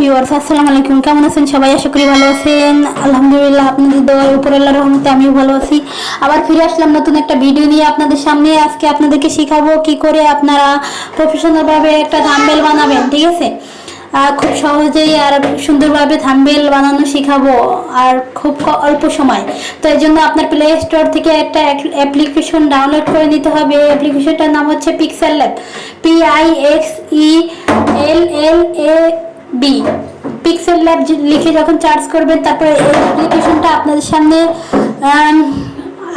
Viewers আসসালামু আলাইকুম। কেমন আছেন সবাই? আশা করি ভালো আছেন। আলহামদুলিল্লাহ, আপনাদের দোয়ার উপর আল্লাহর রহমতে আমিও ভালো আছি। আবার ফিরে আসলাম নতুন একটা ভিডিও নিয়ে আপনাদের সামনে। আজকে আপনাদেরকে শেখাবো কি করে আপনারা প্রফেশনাল ভাবে একটা থাম্বেল বানাবেন, ঠিক আছে? খুব সহজেই আর সুন্দরভাবে থাম্বেল বানানো শেখাবো, আর খুব অল্প সময়। তো এই জন্য আপনার প্লে স্টোর থেকে একটা অ্যাপ্লিকেশন ডাউনলোড করে নিতে হবে। অ্যাপ্লিকেশনটার নাম হচ্ছে pixel lab P I X E L L A B pixel lab লিখে যখন চার্জ করবেন, তারপরে এই অ্যাপ্লিকেশনটা আপনাদের সামনে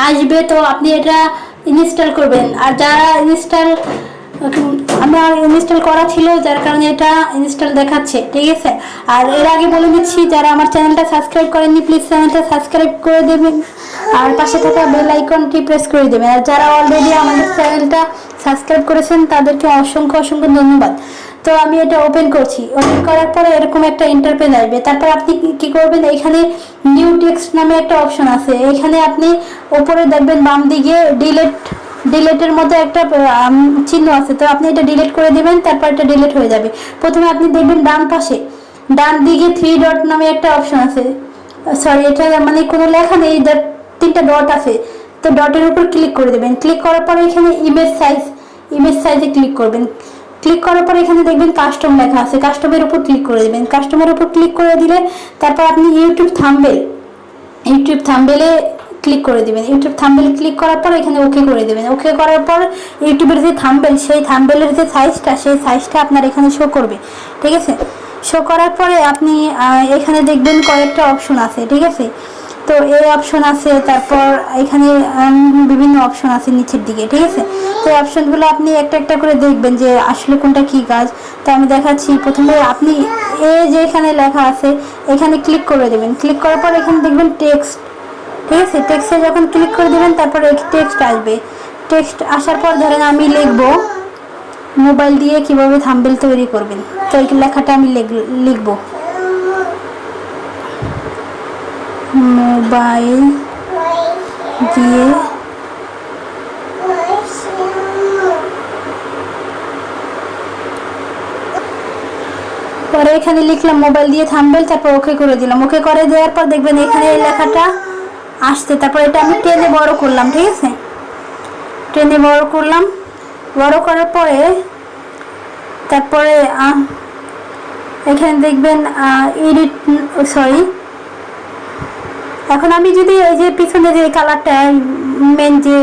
আসবে। তো আপনি এটা ইনস্টল করবেন। আর যারা ইনস্টল আমার ইনস্টল করা ছিল, যার কারণে এটা ইনস্টল দেখাচ্ছে, ঠিক আছে? আর এর আগে বলে দিচ্ছি, যারা আমার চ্যানেলটা সাবস্ক্রাইব করেননি প্লিজ চ্যানেলটা সাবস্ক্রাইব করে দেবেন। আর পাশে থাকা বেল আইকনটি প্রেস করে দেবেন। আর যারা অলরেডি আমাদের চ্যানেলটা সাবস্ক্রাইব করেছেন, তাদেরকে অসংখ্য অসংখ্য ধন্যবাদ। তো আমি এটা ওপেন করছি। ওপেন করার পরে এরকম একটা ইন্টারপেজ আসবে। তারপর আপনি কি- করবেন? এখানে নিউ টেক্সট নামে একটা অপশন আছে। এখানে আপনি ওপরে দেখবেন বাম দিকে ডিলেট ডিলেটের মতো একটা চিহ্ন আছে। তো আপনি এটা ডিলেট করে দিবেন, তারপর এটা ডিলেট হয়ে যাবে। প্রথমে আপনি দেখবেন ডান পাশে, ডান দিকে থ্রি ডট নামে একটা অপশন আছে। সরি এটা মানে কোনো লেখা নেই তিনটা ডট আছে। তো ডটের উপর ক্লিক করে দেবেন। ক্লিক করার পরে এখানে ইমেজ সাইজ ইমেজ সাইজে ক্লিক করবেন। ক্লিক করার পর এখানে দেখবেন কাস্টম লেখা আছে। কাস্টমের উপর ক্লিক করে দেবেন। কাস্টমের উপর ক্লিক করে দিলে তারপর আপনি ইউটিউব থাম্বেল ইউটিউব থাম্বেলে ক্লিক করে দেবেন। ইউটিউব থাম্বেল ক্লিক করার পর এখানে ওকে করে দেবেন। ওকে করার পর ইউটিউবের যে থাম্বেল সেই থাম্বেলের যে সাইজটা সেই সাইজটা আপনার এখানে শো করবে। ঠিক আছে? শো করার পরে আপনি এখানে দেখবেন কয়েকটা অপশন আছে। ঠিক আছে? তো এই অপশন আছে, তারপর এখানে বিভিন্ন অপশন আছে নিচের দিকে, ঠিক আছে? তো অপশনগুলো আপনি একটা একটা করে দেখবেন যে আসলে কোনটা কি কাজ। তো আমি দেখাচ্ছি, প্রথমে আপনি এ যে এখানে লেখা আছে, এখানে ক্লিক করে দেবেন। ক্লিক করার পর এখানে দেখবেন টেক্সট ঠিক আছে? টেক্সটে যখন ক্লিক করে দেবেন, তারপরে টেক্সট আসবে। টেক্সট আসার পর ধরেন আমি লিখব মোবাইল দিয়ে কীভাবে থাম্বেল তৈরি করবেন। তো এই লেখাটা আমি লিখ- লিখব। মোবাইল দিয়ে পরে এখানে লিখলাম, মোবাইল দিয়ে থাম্বেল তারপর ওকে করে দিলাম। ওকে করে দেওয়ার পর দেখবেন এখানে এই লেখাটা আসছে। তারপর এটা আমি টেনে বড় করলাম, ঠিক আছে? টেনে বড় করলাম। বড় করার পরে তারপরে এখানে দেখবেন এডিট, সরি এখন আমি যদি এই যে পিছনে যে কালারটা মেন যে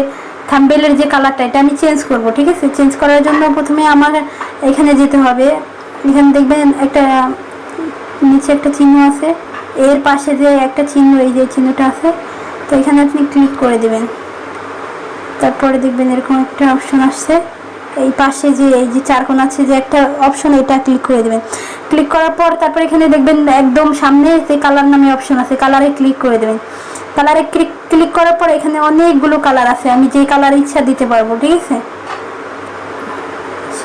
থাম্বেলের যে কালারটা এটা আমি চেঞ্জ করব, ঠিক আছে? চেঞ্জ করার জন্য প্রথমে আমার এখানে যেতে হবে। এখানে দেখবেন একটা, নিচে একটা চিহ্ন আছে। এর পাশে যে একটা চিহ্ন, এই যে চিহ্নটা আছে, তো এখানে আপনি ক্লিক করে দেবেন। তারপরে দেখবেন এরকম একটা অপশন আসছে। এই পাশে যে, এই যে চারকোণ আছে যে একটা অপশন এটা ক্লিক করে দেবেন। ক্লিক করার পর তারপর এখানে দেখবেন একদম সামনে যে কালার নামে অপশন আছে কালারে ক্লিক করে দেবেন। কালারে ক্লিক ক্লিক করার পর এখানে অনেকগুলো কালার আছে, আমি যে কালার ইচ্ছা দিতে পারব, ঠিক আছে?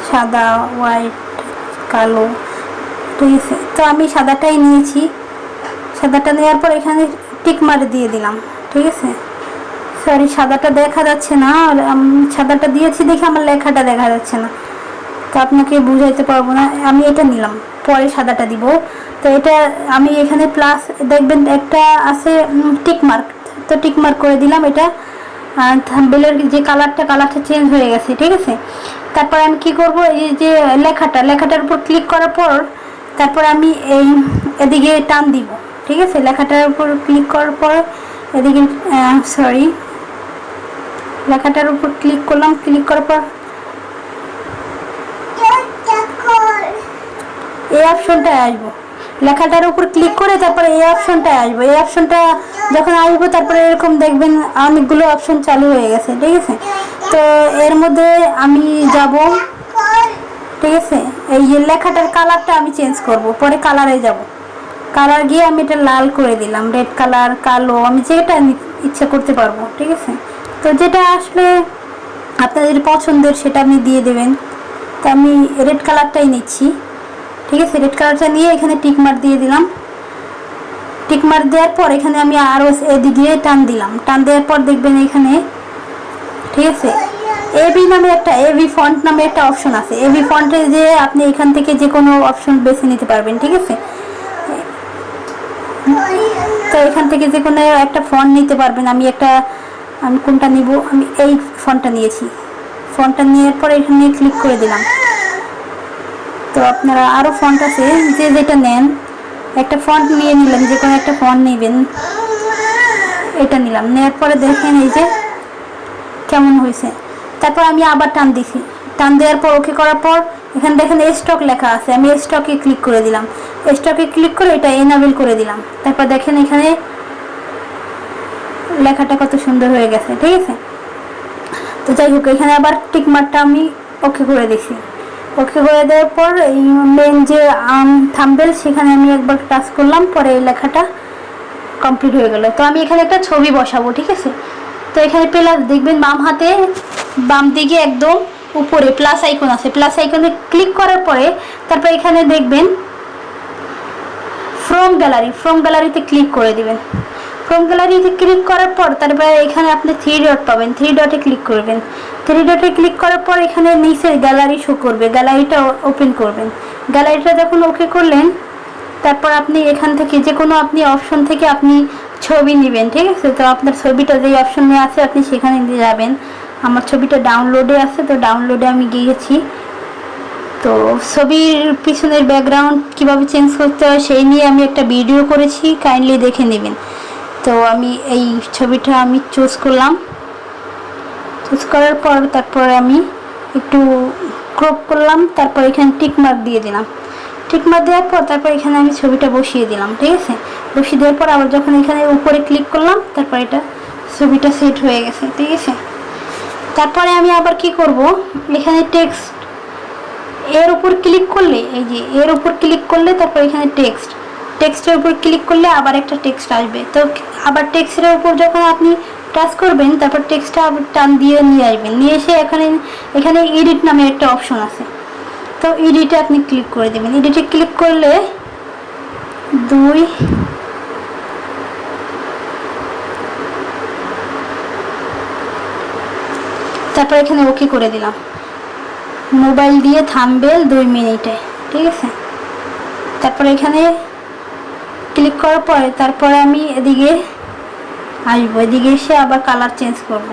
সাদা হোয়াইট কালো, ঠিক আছে? তো আমি সাদাটাই নিয়েছি। সাদাটা নেওয়ার পর এখানে টিক মারে দিয়ে দিলাম, ঠিক আছে? সরি, সাদাটা দেখা যাচ্ছে না সাদাটা দিয়েছি দেখে আমার লেখাটা দেখা যাচ্ছে না। তো আপনাকে বুঝাইতে পারব না, আমি এটা নিলাম, পরে সাদাটা দিব। তো এটা আমি এখানে প্লাস দেখবেন একটা আছে টিকমার্ক তো টিকমার্ক করে দিলাম এটা থাম্বেলের যে কালারটা কালারটা চেঞ্জ হয়ে গেছে, ঠিক আছে? তারপর আমি কি করব, এই যে লেখাটা, লেখাটার উপর ক্লিক করার পর, তারপর আমি এই এদিকে টান দিব, ঠিক আছে? লেখাটার উপর ক্লিক করার পর, এদিকে সরি লেখাটার উপর ক্লিক করলাম ক্লিক করার পর এই অপশনটায় আসব। লেখাটার উপর ক্লিক করে তারপরে এই অপশনটায় আসব। এই অপশনটা যখন আসব, তারপরে এরকম দেখবেন অনেকগুলো অপশন চালু হয়ে গেছে, ঠিক আছে? তো এর মধ্যে আমি যাব, ঠিক আছে? এই যে লেখাটার কালারটা আমি চেঞ্জ করব, পরে কালারে যাব। কালার গিয়ে আমি এটা লাল করে দিলাম রেড কালার কালো, আমি যেটা ইচ্ছা করতে পারব, ঠিক আছে? তো যেটা আসলে আপনাদের পছন্দের সেটা আপনি দিয়ে দেবেন। তো আমি রেড কালারটাই নিচ্ছি। ঠিক আছে? রেড কালারটা নিয়ে এখানে টিক মার্ক দিয়ে দিলাম। টিক মার্ক দেওয়ার পর এখানে আমি আরও এদিকে টান দিলাম। টান দেওয়ার পর দেখবেন এখানে, ঠিক আছে? এবি নামে একটা এবি ফন্ট নামে একটা অপশন আছে। এবি ফন্টে যে আপনি এখান থেকে যে কোনো অপশন বেছে নিতে পারবেন, ঠিক আছে? তো এখান থেকে যে কোনো একটা ফন্ট নিতে পারবেন। আমি একটা আমি কোনটা নিব? আমি এই ফোনটা নিয়েছি। ফোনটা নেওয়ার পরে এখানে ক্লিক করে দিলাম। তো আপনারা আরও ফন্ট আছে, যে যেটা নেন, একটা ফন্ট নিয়ে নিলাম যে কোনো একটা ফন্ট নেবেন, এটা নিলাম। নেওয়ার পরে দেখেন এই যে কেমন হয়েছে। তারপর আমি আবার টান দিছি। টান দেওয়ার পর ওকে করার পর, এখানে দেখেন স্টক লেখা আছে। আমি স্টকে ক্লিক করে দিলাম। স্টকে ক্লিক করে এটা এনাবেল করে দিলাম। তারপর দেখেন এখানে লেখাটা কত সুন্দর হয়ে গেছে, ঠিক আছে? তো যাই হোক, এখানে আবার টিকমারটা আমি ওকে করে দিছি। ওকে করে দেওয়ার পর এই মেন যে আম থাম্বেল সেখানে আমি একবার টাচ করলাম, পরে এই লেখাটা কমপ্লিট হয়ে গেল। তো আমি এখানে একটা ছবি বসাবো, ঠিক আছে? তো এখানে প্লাস দেখবেন বাম হাতে, বাম দিকে একদম উপরে প্লাস আইকন আছে। প্লাস আইকনে ক্লিক করার পরে, তারপর এখানে দেখবেন ফ্রম গ্যালারি ফ্রম গ্যালারিতে ক্লিক করে দিবেন। ফ্রম গ্যালারিতে ক্লিক করার পর, তারপরে এখানে আপনি থ্রি ডট পাবেন। থ্রি ডটে ক্লিক করবেন। থ্রি ডটে ক্লিক করার পর এখানে নিচে গ্যালারি শো করবে। গ্যালারিটা ওপেন করবেন। গ্যালারিটা যখন ওকে করলেন, তারপর আপনি এখান থেকে যে কোনো আপনি অপশন থেকে আপনি ছবি নেবেন, ঠিক আছে? তো আপনার ছবিটা যেই অপশনে আছে, আপনি সেখানে যাবেন। আমার ছবিটা ডাউনলোডে আছে, তো ডাউনলোডে আমি গিয়েছি। তো ছবির পিছনের ব্যাকগ্রাউন্ড কীভাবে চেঞ্জ করতে হয়, সেই নিয়ে আমি একটা ভিডিও করেছি। কাইন্ডলি দেখে নেবেন। তো আমি এই ছবিটা আমি চুজ করলাম। চুজ করার পর তারপরে আমি একটু ক্রপ করলাম, তারপর এখানে টিক মার্ক দিয়ে দিলাম। টিক মার্ক দেওয়ার পর তারপর এখানে আমি ছবিটা বসিয়ে দিলাম, ঠিক আছে? বসিয়ে দেওয়ার পর আবার যখন এখানে উপরে ক্লিক করলাম, তারপর এটা ছবিটা সেট হয়ে গেছে, ঠিক আছে? তারপরে আমি আবার কি করব? এখানে টেক্সট এর উপর ক্লিক করলে, এই যে এর উপর ক্লিক করলে তারপর এখানে টেক্সট টেক্সটের উপর ক্লিক করলে আবার একটা টেক্সট আসবে। তো আবার টেক্সটের উপর যখন আপনি টাচ করবেন, তারপর টেক্সটটা টান দিয়ে নিয়ে আসবেন। নিয়ে এসে এখানে এখানে এডিট নামে একটা অপশন আছে। তো এডিটে আপনি ক্লিক করে দেবেন। এডিটে ক্লিক করলে দুই, তারপর এখানে ওকে করে দিলাম। মোবাইল দিয়ে থামবেল দুই মিনিটে, ঠিক আছে? তারপরে এখানে ক্লিক করার পরে তারপরে আমি এদিকে আসব। এদিকে এসে আবার কালার চেঞ্জ করব।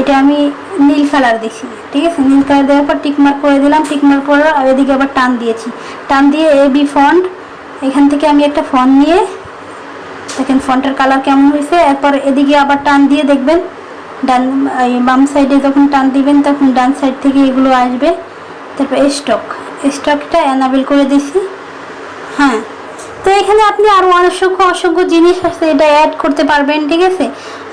এটা আমি নীল কালার দিছি ঠিক আছে? নীল কালার দেওয়ার পর টিকমার্ক করে দিলাম। টিকমার্ক করে আর এদিকে আবার টান দিয়েছি। টান দিয়ে এ বি ফন্ট এখান থেকে আমি একটা ফন্ট নিয়ে দেখেন ফন্টের কালার কেমন হয়েছে। এরপর এদিকে আবার টান দিয়ে দেখবেন, ডান বাম সাইডে যখন টান দিবেন, তখন ডান সাইড থেকে এগুলো আসবে। তারপর স্টক স্টকটা অ্যানাবেল করে দিছি হ্যাঁ তো এখানে আপনি আরও অসংখ্য অসংখ্য জিনিস আছে, এটা অ্যাড করতে পারবেন, ঠিক আছে?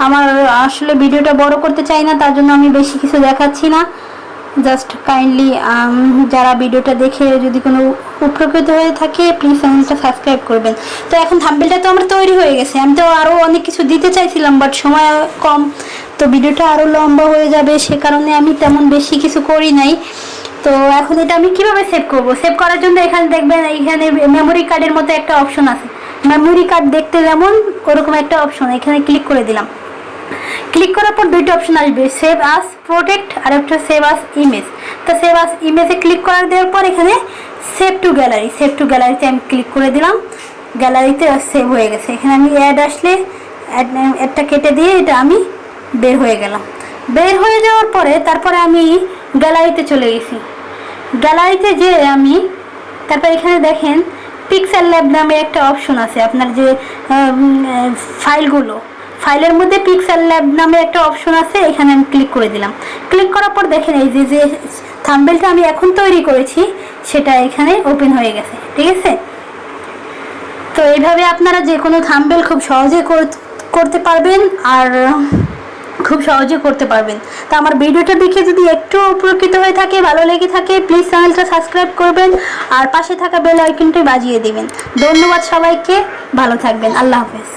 আমার আসলে ভিডিওটা বড় করতে চাই না, তার জন্য আমি বেশি কিছু দেখাচ্ছি না। জাস্ট কাইন্ডলি যারা ভিডিওটা দেখে যদি কোনো উপকৃত হয়ে থাকে প্লিজ চ্যানেলটা সাবস্ক্রাইব করবেন। তো এখন থাম্বেলটা তো আমার তৈরি হয়ে গেছে। আমি তো আরও অনেক কিছু দিতে চাইছিলাম বাট সময় কম। তো ভিডিওটা আরও লম্বা হয়ে যাবে, সে কারণে আমি তেমন বেশি কিছু করি নাই। তো এখন এটা আমি কীভাবে সেভ করব? সেভ করার জন্য এখানে দেখবেন এখানে মেমোরি কার্ডের মতো একটা অপশন আছে। মেমোরি কার্ড দেখতে যেমন ওরকম একটা অপশন এখানে ক্লিক করে দিলাম। ক্লিক করার পর দুইটা অপশন আসবে সেভ আস প্রোটেক্ট আর একটা সেভ আস ইমেজ তো সেভ আস ইমেজে ক্লিক করার দেওয়ার পর এখানে save to gallery save to গ্যালারিতে আমি ক্লিক করে দিলাম। গ্যালারিতে সেভ হয়ে গেছে। এখানে আমি অ্যাড আসলে অ্যাডটা কেটে দিয়ে এটা আমি বের হয়ে গেলাম। বের হয়ে যাওয়ার পরে তারপরে আমি গ্যালারিতে চলে গেছি। গ্যালারিতে যে আমি, তারপর এখানে দেখেন পিক্সেল ল্যাব নামে একটা অপশন আছে, আপনার যে ফাইলগুলো ফাইলের মধ্যে পিক্সেল ল্যাব নামে একটা অপশন আছে, এখানে আমি ক্লিক করে দিলাম। ক্লিক করার পর দেখেন এই যে যে থাম্বেলটা আমি এখন তৈরি করেছি, সেটা এখানে ওপেন হয়ে গেছে, ঠিক আছে? তো এইভাবে আপনারা যে কোনো থাম্বেল খুব সহজে করতে পারবেন, আর খুব সহজে করতে পারবেন। তো আমার ভিডিওটা দেখে যদি একটু উপকৃত হয়ে থাকে, ভালো লেগে থাকে প্লিজ চ্যানেলটা সাবস্ক্রাইব করবেন আর পাশে থাকা বেল আইকনটি বাজিয়ে দিবেন। ধন্যবাদ সবাইকে, ভালো থাকবেন, আল্লাহ হাফেজ।